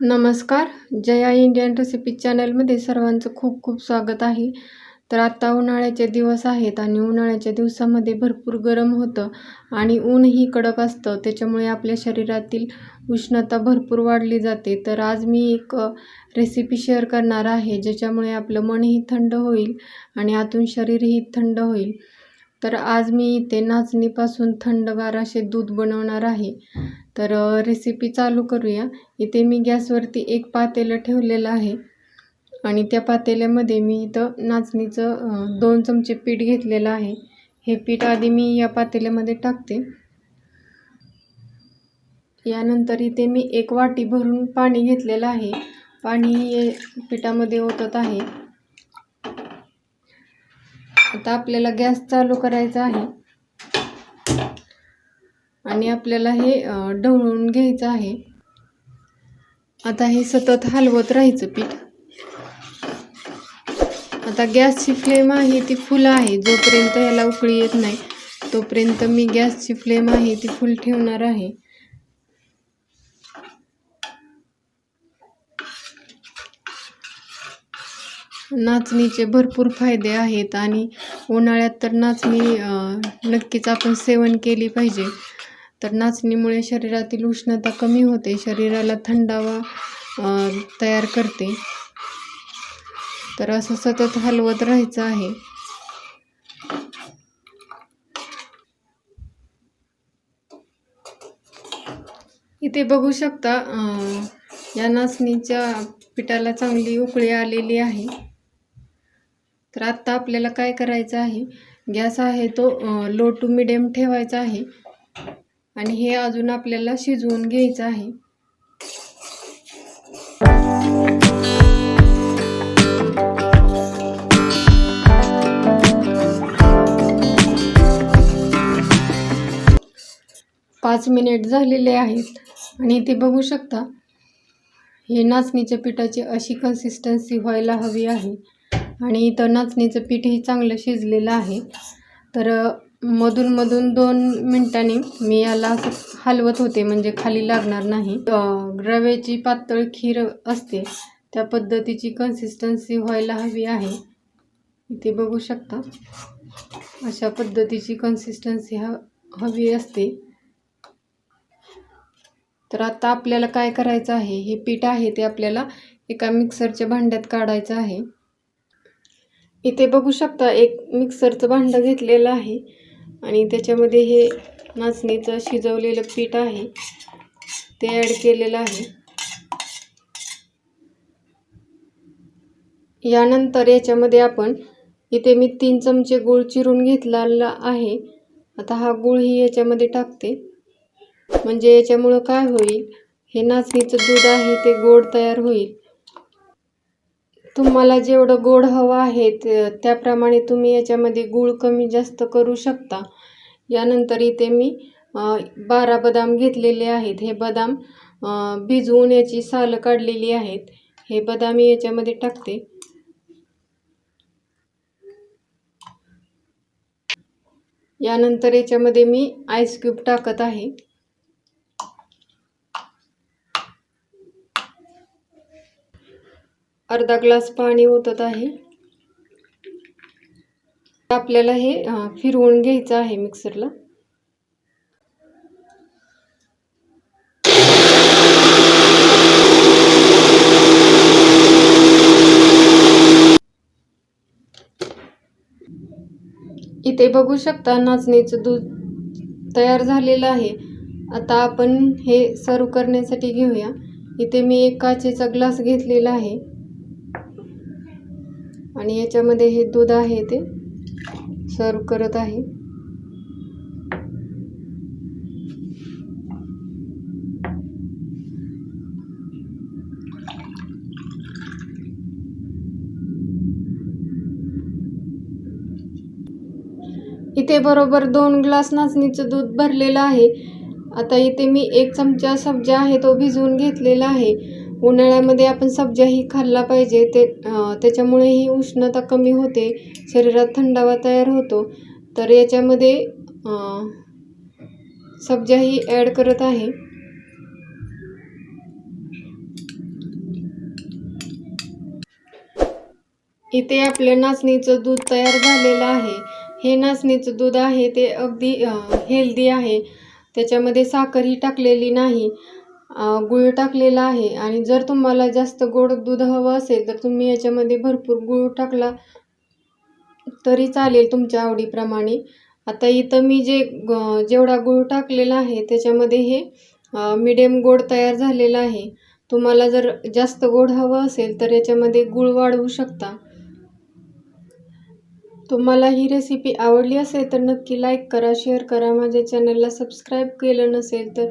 नमस्कार Jaya Indian recipe चॅनलमध्ये सर्वांचं खूप खूप स्वागत आहे. तर आत्ता उन्हाळ्याचे दिवस आहेत आणि उन्हाळ्याच्या दिवसामध्ये भरपूर गरम होतं आणि ऊनही कडक असतं. त्याच्यामुळे आपल्या शरीरातील उष्णता भरपूर वाढली जाते. तर आज मी एक रेसिपी शेअर करणार आहे ज्याच्यामुळे आपलं मनही थंड होईल आणि आतून शरीरही थंड होईल. तर आज मी इथे नाचणीपासून थंडगार असे दूध बनवणार आहे. तर रेसिपी चालू करूया. इथे मी गॅसवरती एक पातेलं ठेवलेलं आहे. आणि त्या पातेल्यामध्ये मी इथं नाचणीचं दोन चमचे पीठ घेतलेलं आहे. हे पीठ आधी मी या पातेल्यामध्ये टाकते. यानंतर इथे मी एक वाटी भरून पाणी घेतलेलं आहे. पाणी हे पिठामध्ये ओतत आहे. आता आपल्याला गॅस चालू करायचा आहे. आणि आपल्याला हे ढवळून घ्यायचं आहे. आता हे सतत हलवत राहायचं पीठ. आता गॅसची फ्लेम आहे ती फुल आहे. जोपर्यंत याला उकळी येत नाही तोपर्यंत मी गॅसची फ्लेम आहे ती फुल ठेवणार आहे. नाचणीचे भरपूर फायदे आहेत आणि उन्हाळ्यात तर नाचणी नक्कीच आपण सेवन केली पाहिजे. तर नाचणीमुळे शरीरातील उष्णता कमी होते शरीराला थंडावा तयार करते. तर असं सतत हलवत राहायचं आहे. इथे बघू शकता या नाचणीच्या पिठाला चांगली उकळी आलेली आहे. तर आत्ता आपल्याला काय करायचं आहे? गॅस आहे तो लो टू मिडियम ठेवायचा आहे. आणि हे अजून आपल्याला शिजवून घ्यायचं आहे. पाच मिनिट झालेले आहेत. आणि इथे बघू शकता हे नाचणीच्या पिठाची अशी कन्सिस्टन्सी व्हायला हवी आहे. आणि इथं नाचणीचं पीठही चांगलं शिजलेलं आहे. तर मधून मधून दोन मिनिटांनी मी याला हलवत होते म्हणजे खाली लागणार नाही. रव्याची पातळ खीर असते त्या पद्धतीची कन्सिस्टन्सी व्हायला हवी आहे. इथे बघू शकता अशा पद्धतीची कन्सिस्टन्सी ह हवी असते. तर आता आपल्याला काय करायचं आहे हे पीठ आहे ते आपल्याला एका मिक्सरच्या भांड्यात काढायचं आहे. इथे बघू शकता एक मिक्सरचं भांडं घेतलेलं आहे आणि त्याच्यामध्ये हे नाचणीचं शिजवलेलं पीठ आहे. ते ॲड केलेलं आहे. यानंतर याच्यामध्ये आपण इथे मी तीन चमचे गूळ चिरून घेतलेला आहे. आता हा गूळही याच्यामध्ये टाकते. म्हणजे याच्यामुळं काय होईल? हे नाचणीचं दूध आहे ते गोड तयार होईल. तुम्हाला जेवढं गोड हवं आहे ते त्याप्रमाणे तुम्ही याच्यामध्ये गूळ कमी जास्त करू शकता. यानंतर इथे मी बारा बदाम घेतलेले आहेत. हे बदाम भिजवून याची सालं काढलेली आहेत. हे बदाम मी याच्यामध्ये टाकते. यानंतर याच्यामध्ये मी आईस क्यूब टाकत आहे. अर्धा ग्लास पाणी ओतत आहे. आपल्याला हे फिरवून घ्यायचं आहे मिक्सरला. इथे बघू शकता नाचणीचं दूध तयार झालेलं आहे. आता आपण हे सर्व करण्यासाठी घेऊया. इथे मी एक काचेचा ग्लास घेतलेला आहे. आणि याच्यामध्ये हे दूध आहे ते. सर्व करत आहे. इथे बरोबर दोन ग्लास नाचणीचं दूध भरलेलं आहे. आता इथे मी एक चमचा सब्जा आहे तो भिजवून घेतलेला आहे. उन्हाळ्यामध्ये आपण सब्ज्याही खाल्ला पाहिजे. ते त्याच्यामुळे ही उष्णता कमी होते. शरीरात थंडावा तयार होतो. तर याच्यामध्ये सब्ज्याही ॲड करत आहे. इथे आपलं नाचणीचं दूध तयार झालेलं आहे. हे नाचणीचं दूध आहे ते अगदी हेल्दी आहे. त्याच्यामध्ये साखरही टाकलेली नाही. गूळ टाकलेला आहे. आणि जर तुम्हाला जास्त गोड दूध हवं असेल तर तुम्ही याच्यामध्ये भरपूर गूळ टाकला तरी चालेल तुमच्या आवडीप्रमाणे. आता इथं मी जे जेवढा गूळ टाकलेला आहे त्याच्यामध्ये हे मिडियम गोड तयार झालेलं आहे. तुम्हाला जर जास्त गोड हवं असेल तर याच्यामध्ये गूळ वाढवू शकता. तुम्हाला ही रेसिपी आवडली असेल तर नक्की लाईक करा शेअर करा. माझ्या चॅनलला सबस्क्राईब केलं नसेल तर